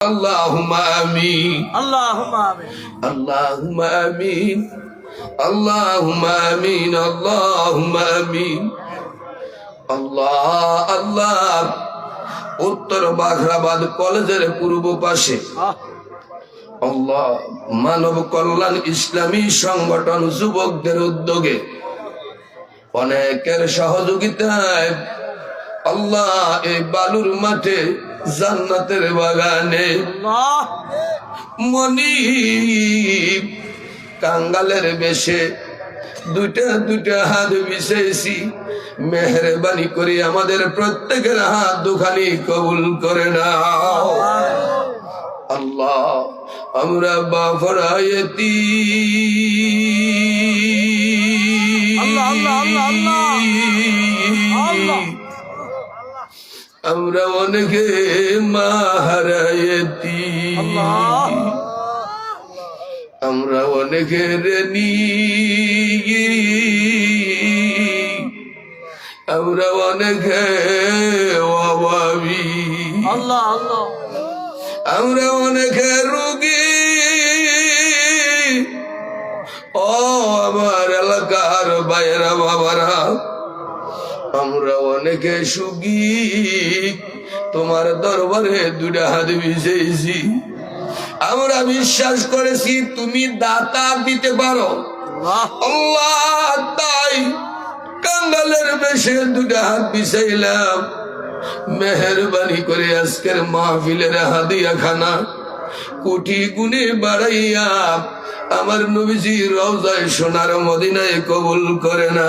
اللهم آمين اللهم آمين اللهم آمين اللهم آمين اللهم آمين আল্লাহ আল্লাহ উত্তর বাঘরাবাদ কলেজের পূর্ব পাশে আহ, আল্লাহ মানব কল্যাণ ইসলামী সংগঠন যুবকদের উদ্যোগে অনেকের সহযোগিতায় আল্লাহ এই বালুর মাঠে জান্নাতের বাগানে। মনি কাঙ্গালের বেশে দুইটা দুইটা হাত বিছেছি মেহরবানি করে আমাদের প্রত্যেকের হাত দুখানি কবুল করে নাও। আল্লাহ আমরা বাফরায়তি আল্লাহ, আল্লাহ, আল্লাহ, আল্লাহ। আমরা অনেকে মাহারায়তি। আল্লাহ। আমরা অনেকের নি আমরা অনেকে অভাবী। আমরা অনেকে রোগী। ও আমার এলাকার বাইরা বাবারা আমরা অনেকে সুখী। তোমার দরবারে দুটা হাত বিছেছি আমরা বিশ্বাস করেছি তুমি দাতা দিতে পারো। আল্লাহ। তাই কাঙ্গালের বেশে দুটা হাত বিষাইলাম মেহরবানি করে আজকের মাহফিলের হাদিয়া খানা কোটি গুণে বাড়াইয়া আমার নবীজি রওজায় সোনার মদিনায় কবুল করে না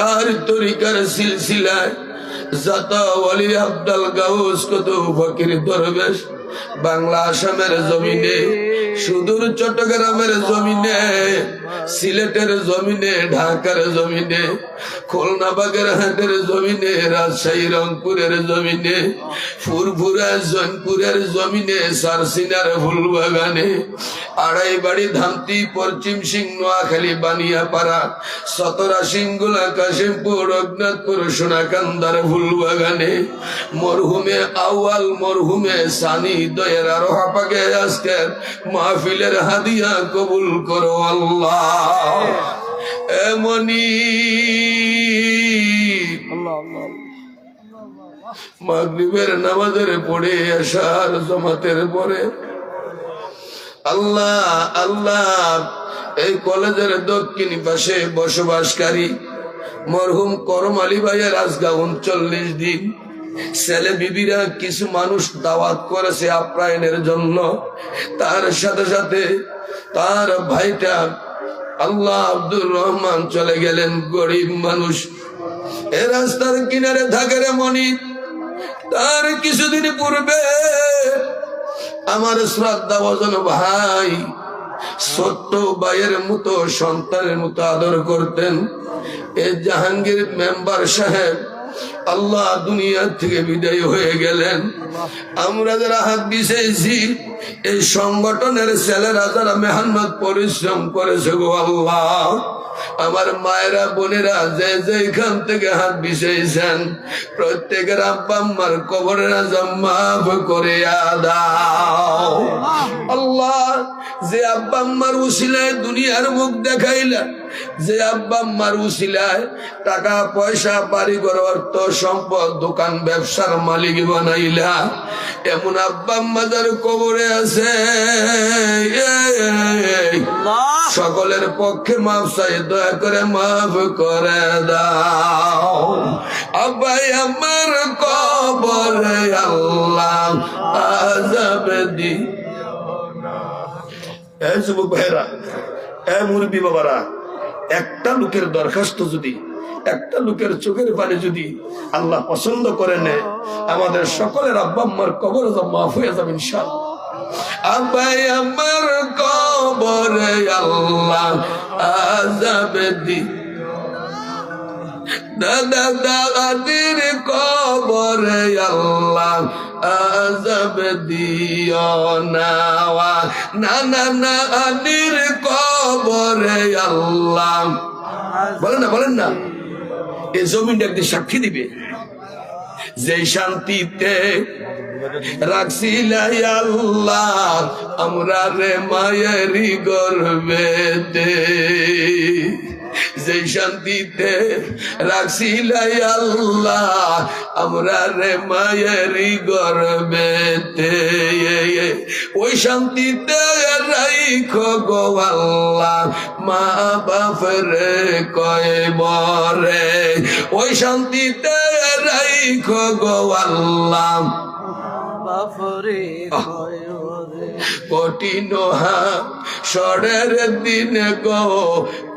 চার তরিকার সিলসিলায় জাতা ওলি আব্দাল গাউস কত ফকির দরবেশ বাংলা আসামের জমিনে সুদূর চট্টগ্রামের জমিনে, সিলেটের জমিনে, ঢাকার জমিনে খুলনা বাগেরহাটের জমিনে, রাজশাহী, রংপুরের জমিনে, ফুরফুরা, জৈনপুরের জমিনে, সারসিনার ফুলবাগানে আড়াই বাড়ি ধামতি, পশ্চিম সিং, নোয়াখালী, বানিয়াপাড়া, সতরা সিংগুলা, কাশিমপুর, রঘুনাথপুর, সোনাকান্দার ফুলবাগানে, মরহুমে আউয়াল, মরহুমে সানি দয়ের আরও হাপাকে আজকের মাহফিলের হাদিয়া কবুল করো আল্লাহ। এমনি মাগরিবের নামাজের পড়ে আসার জমাতের পরে আল্লাহ আল্লাহ, এই কলেজের দক্ষিণ পাশে বসবাসকারী মরহুম করম আলী ভাইয়ের আজগা উনচল্লিশ দিন ছেলে বিবিরা কিছু মানুষ দাওয়াত করেছে আপ্যায়নের জন্য। তার সাথে সাথে তার ভাইটা আল্লাহ আব্দুর রহমান চলে গেলেন গরিব মানুষ। এ রাস্তার কিনারে থাকে রে মনি, তার কিছুদিন পূর্বে আমার শ্রদ্ধা ভজন ভাই ছোট্ট ভাইয়ের মতো সন্তানের মতো আদর করতেন। এ জাহাঙ্গীর মেম্বার সাহেব আল্লাহ দুনিয়া থেকে বিদায় হয়ে গেলেন। আমরা যারা হাত বিছেছি এই সংগঠনের ছেলেরা যারা মেহনত পরিশ্রম করেছে গো আল্লাহ আমার মায়েরা বোনেরা যে যেখান থেকে হাত বিছেছেন প্রত্যেকের আব্বা আম্মার কবরের মাফ করে দাও। আল্লাহ যে আব্বা আম্মার দুনিয়ার মুখ দেখাইলা যে আব্বা আম্মার উসিলায় টাকা পয়সা বাড়ি ঘর অর্থ সম্পদ দোকান ব্যবসার মালিক বানাইলা। এমন আব্বা আম্মা কবরে আছে। সকলের পক্ষে মাফ চাই দয়া করে মাফ করে দাও। আব্বাই আমার কবরে আল্লাহ আজাব দি এ যুবক ভাইরা এ মুরব্বী বাবারা একটা লোকের দরখাস্ত যদি, একটা লোকের চোখের পানি যদি আল্লাহ পছন্দ করে নেয় আমাদের সকলের আব্বা আম্মার কবর মাফ হয়ে যাবে ইনশাআল্লাহ। আবাই আমার কবরে আল্লাহ আজাব দি। দাদা দাদির কবরে আল্লাহ না না না কবরে আল্লাহ। বলেন না বলেন না। এই জমিনটা একদিন সাক্ষী দিবে। যে শান্তিতে রাখছিলাই আল্লাহ, আমরা রে মায়েরই গর্বেতে। যে শান্তিতে রাখছিলাই আল্লাহ। আমরা রে মায়েরই গর্বেতে ওই শান্তিতে রাইখো গো আল্লাহ। মা বাপরে কয় বরে ওই শান্তিতে রাইখো গো আল্লাহ। কয়রে কঠিন সরের দিন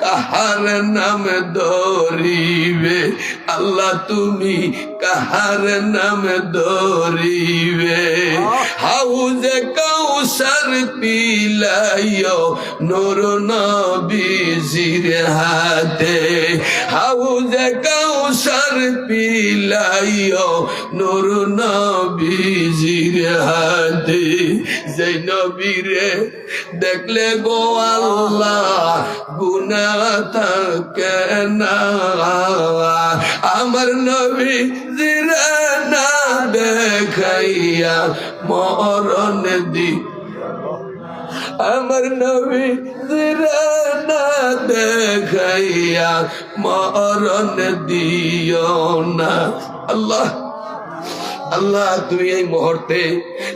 কাহার নাম ধরিবে? আল্লাহ তুমি কাহার নাম ধরিবে? হাউজে কৌসর পিলাইও, নূর নবীজির হাতে। হাউজে কৌসর পিলাইও, নূর নবীজির হাতে। যেই নবীরে দেখলে গো আল্লাহ গুনা থাকে না। আমার নবী জিরে না দেখাইয়া মরণ দি আমার নবী না দেখাইয়া মরণ দিও না। আল্লাহ আল্লাহ তুমি এই মুহূর্তে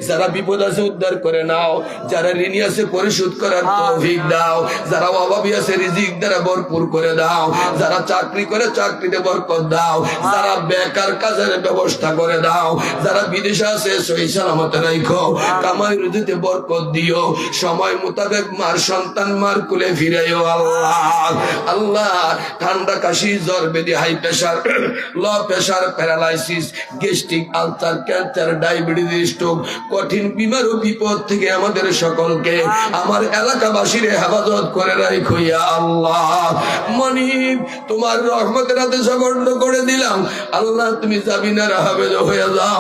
যারা বিপদ আছে উদ্ধার করে নাও যারা ঋণী আছে পরিশোধ করার তৌফিক দাও যারা অভাবী আছে রিজিক দ্বারা ভরপুর করে দাও যারা চাকরি করে চাকরিতে বরকত দাও যারা বেকার কাজের ব্যবস্থা করে দাও যারা বিদেশে আছে সহি সালামতে রাখো কামাই রুজিতে বরকত দিও সময় মোতাবেক মার সন্তান মার কুলে ফিরাইও আল্লাহ। আল্লাহ ঠান্ডা কাশি জ্বর বেদি high pressure low pressure paralysis gastric ulcer cancer diabetes stroke কঠিন বিমার ও বিপদ থেকে আমাদের সকলকে আমার এলাকাবাসীর হেফাজত করে রাখো ইয়া আল্লাহ। মনিব তোমার রহমতের হাতে সগণ্ড করে দিলাম। আল্লাহ তুমি জামিনার হাফেজ হয়ে যাও।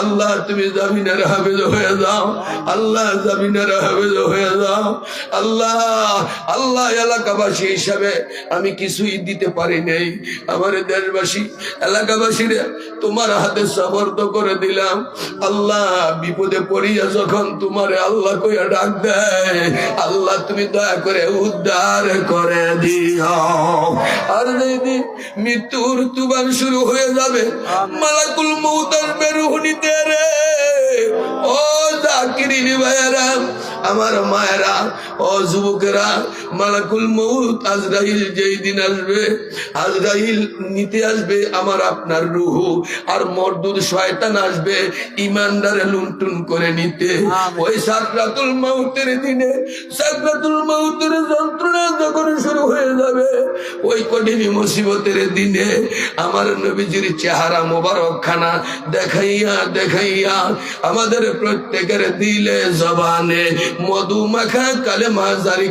আল্লাহ তুমি জামিনার হাফেজ হয়ে যাও। আল্লাহ জামিনার হাফেজ হয়ে যাও। আল্লাহ আল্লাহ এলাকাবাসী হিসাবে আমি কিছুই দিতে পারি নাই। আমার দেশবাসী এলাকাবাসীরা তোমার হাতে সবর্দ করে দিলাম। আল্লাহ বিপদে পড়িয়া যখন তোমার আল্লাহ কইয়া ডাক দেয় আল্লাহ তুমি দয়া করে উদ্ধার করে দিও। আর যদি মৃত্যুর তুবান শুরু হয়ে যাবে মালাকুল মৌতার বেরুহনিতে রুহনিতে রে। ও জাকিরিনি ভাইয়েরা আমার মায়েরা ও যুবকেরা মালাকুল মৌত আজরাইল যেই দিন আসবে আজরাইল নিতে আসবে আমার আপনার রুহু আর মরদুদ শয়তান আসবে ইমানদারে লুন্টুন করে নিতে। ওই সাকরাতুল মৌতের দিনে সাকরাতুল মৌতের যন্ত্রণা যখন শুরু হয়ে যাবে ওই কঠিন মুসিবতের দিনে আমার নবীজির চেহারা মোবারক খানা দেখাইয়া দেখাইয়া আমাদের প্রত্যেকের দিলে জবানে মধু মাখা কালে জারি